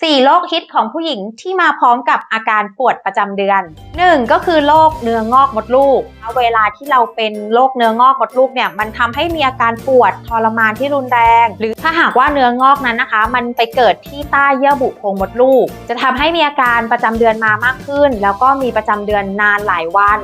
4 โรคฮิตของผู้หญิงที่มาพร้อมกับอาการปวดประจำเดือน 1 ก็คือโรคเนื้องอกมดลูก เวลาที่เราเป็นโรคเนื้องอกมดลูกเนี่ยมันทำให้มีอาการปวดทรมานที่รุนแรง หรือถ้าหากว่าเนื้องอกนั้นนะคะ มันไปเกิดที่ใต้เยื่อบุโพรงมดลูก จะทำให้มีอาการประจำเดือนมามากขึ้น แล้วก็มีประจำเดือนนานหลายวัน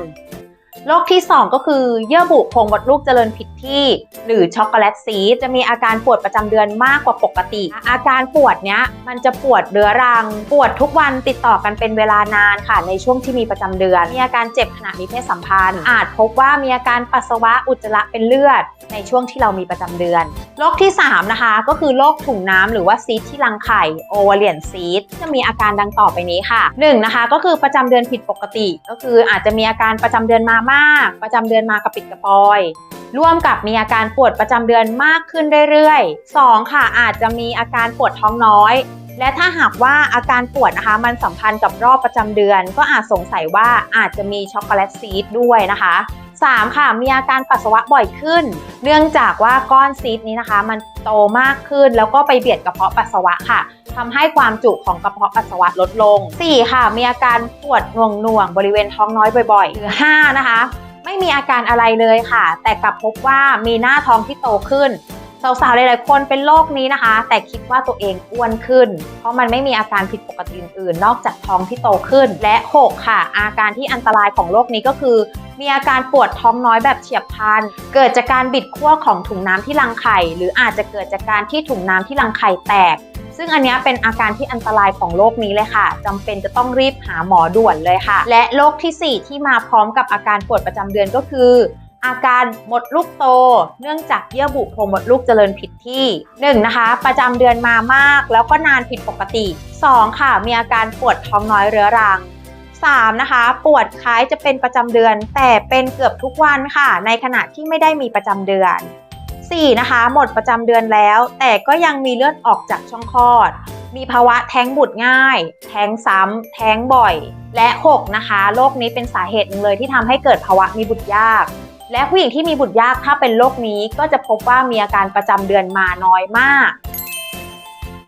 โรคที่ 2 ก็คือเยื่อบุโพรงมดลูกเจริญผิดที่ หรือช็อกโกแลตซีจะมีอาการปวดประจำเดือนมากกว่าปกติ อาการปวดเนี้ยมันจะปวดเรื้อรัง ปวดทุกวันติดต่อกันเป็นเวลานานค่ะในช่วงที่มีประจำเดือน มีอาการเจ็บขณะมีเพศสัมพันธ์ อาจพบว่ามีอาการปัสสาวะอุจจาระเป็นเลือด ในช่วงที่เรามีประจำเดือน โรคที่ 3 นะคะ ก็คือโรคถุงน้ำหรือว่าซีสที่รังไข่โอเวเลียนซีสจะมีอาการดังต่อไปนี้ค่ะ 1 นะคะก็คือประจำเดือนผิดปกติ ก็คืออาจจะมีอาการประจำเดือนมามาก ประจำเดือนมากระปิดกระปอย ร่วมกับมีอาการปวดประจำเดือนมากขึ้นเรื่อยๆ 2 ค่ะ อาจจะมีอาการปวดท้องน้อย และถ้าหากว่าอาการปวดนะคะ มันสัมพันธ์กับรอบประจำเดือน ก็อาจสงสัยว่าอาจจะมีช็อกโกแลตซีดด้วยนะคะ 3 ค่ะมีอาการปัสสาวะบ่อยขึ้น เนื่องจากว่าก้อนซีดนี้นะคะ มันโตมากขึ้นแล้วก็ไปเบียดกระเพาะปัสสาวะค่ะทำให้ความจุของกระเพาะปัสสาวะลดลง 4 ค่ะ มีอาการปวดหน่วงหน่วงๆบริเวณท้องน้อยบ่อยๆหรือ5นะคะ ไม่มีอาการอะไรเลยค่ะ แต่กลับพบว่ามีหน้าท้องที่โตขึ้น สาวๆ หลายๆ คนเป็นโรคนี้นะคะ แต่คิดว่าตัวเองอ้วนขึ้น เพราะมันไม่มีอาการผิดปกติอื่นๆ นอกจากท้องที่โตขึ้น และ 6 ค่ะ อาการที่อันตรายของโรคนี้ก็คือ มีอาการปวดท้องน้อยแบบเฉียบพลัน เกิดจากการบิดขั้วของถุงน้ำที่รังไข่ หรืออาจจะเกิดจากการที่ถุงน้ำที่รังไข่แตก ซึ่งอันนี้เป็นอาการที่อันตรายของโรคนี้เลยค่ะจำเป็นจะต้องรีบหาหมอด่วนเลยค่ะ และโรคทีสี่4 ที่มาพร้อมกับอาการปวดประจำเดือนก็คือ อาการมดลูกโต เนื่องจากเยื่อบุโพรงมดลูกเจริญผิดที่ 1. นะคะ ประจำเดือนมามาก แล้วก็นานผิดปกติ 2. ค่ะ มีอาการปวดท้องน้อยเรื้อรัง 3. นะคะ ปวดคล้ายจะเป็นประจำเดือน แต่เป็นเกือบทุกวันค่ะ ในขณะที่ไม่ได้มีประจำเดือน 4. นะคะ หมดประจำเดือนแล้ว แต่ก็ยังมีเลือดออกจากช่องคลอด มีภาวะแท้งบุตรง่าย แท้งซ้ำ แท้งบ่อย และ 6 นะคะ โรคนี้เป็นสาเหตุหนึ่งเลยที่ทำให้เกิดภาวะมีบุตรยาก และผู้หญิงที่มีบุตรยากถ้าเป็นโรคนี้ก็จะพบว่ามีอาการประจำเดือนมาน้อยมาก